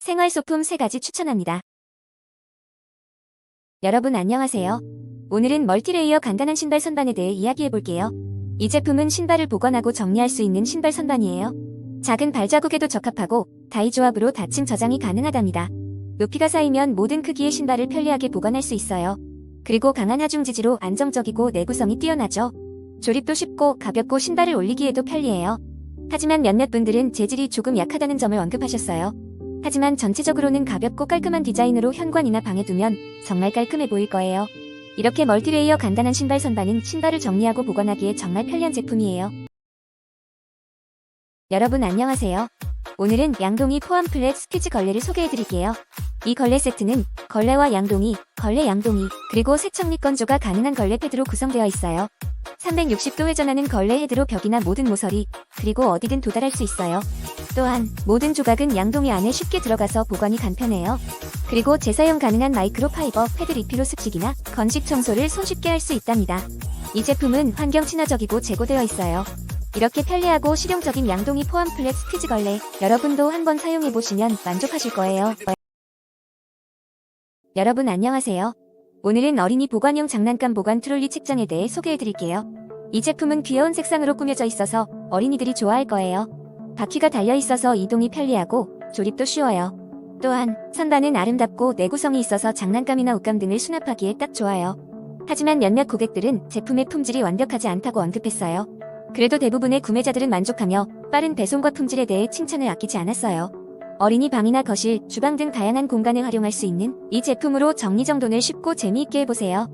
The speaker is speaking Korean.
생활소품 3가지 추천합니다. 여러분 안녕하세요. 오늘은 멀티레이어 간단한 신발 선반에 대해 이야기해볼게요. 이 제품은 신발을 보관하고 정리할 수 있는 신발 선반이에요. 작은 발자국에도 적합하고 다이 조합으로 닫힘 저장이 가능하답니다. 높이가 쌓이면 모든 크기의 신발을 편리하게 보관할 수 있어요. 그리고 강한 하중 지지로 안정적이고 내구성이 뛰어나죠. 조립도 쉽고 가볍고 신발을 올리기에도 편리해요. 하지만 몇몇 분들은 재질이 조금 약하다는 점을 언급하셨어요. 하지만 전체적으로는 가볍고 깔끔한 디자인으로 현관이나 방에 두면 정말 깔끔해 보일 거예요. 이렇게 멀티레이어 간단한 신발 선반은 신발을 정리하고 보관하기에 정말 편리한 제품이에요. 여러분 안녕하세요. 오늘은 양동이 포함 플랫 스퀴즈 걸레를 소개해드릴게요. 이 걸레 세트는 걸레와 양동이, 걸레 양동이, 그리고 세척립 건조가 가능한 걸레 패드로 구성되어 있어요. 360도 회전하는 걸레 헤드로 벽이나 모든 모서리, 그리고 어디든 도달할 수 있어요. 또한 모든 조각은 양동이 안에 쉽게 들어가서 보관이 간편해요. 그리고 재사용 가능한 마이크로 파이버 패드 리필로 습식이나 건식 청소를 손쉽게 할 수 있답니다. 이 제품은 환경 친화적이고 재고되어 있어요. 이렇게 편리하고 실용적인 양동이 포함 플랫 스퀴즈 걸레 여러분도 한번 사용해보시면 만족하실 거예요. 여러분 안녕하세요. 오늘은 어린이 보관용 장난감 보관 트롤리 책장에 대해 소개해드릴게요. 이 제품은 귀여운 색상으로 꾸며져 있어서 어린이들이 좋아할 거예요. 바퀴가 달려있어서 이동이 편리하고 조립도 쉬워요. 또한 선반은 아름답고 내구성이 있어서 장난감이나 옷감 등을 수납하기에 딱 좋아요. 하지만 몇몇 고객들은 제품의 품질이 완벽하지 않다고 언급했어요. 그래도 대부분의 구매자들은 만족하며 빠른 배송과 품질에 대해 칭찬을 아끼지 않았어요. 어린이 방이나 거실, 주방 등 다양한 공간을 활용할 수 있는 이 제품으로 정리정돈을 쉽고 재미있게 해보세요.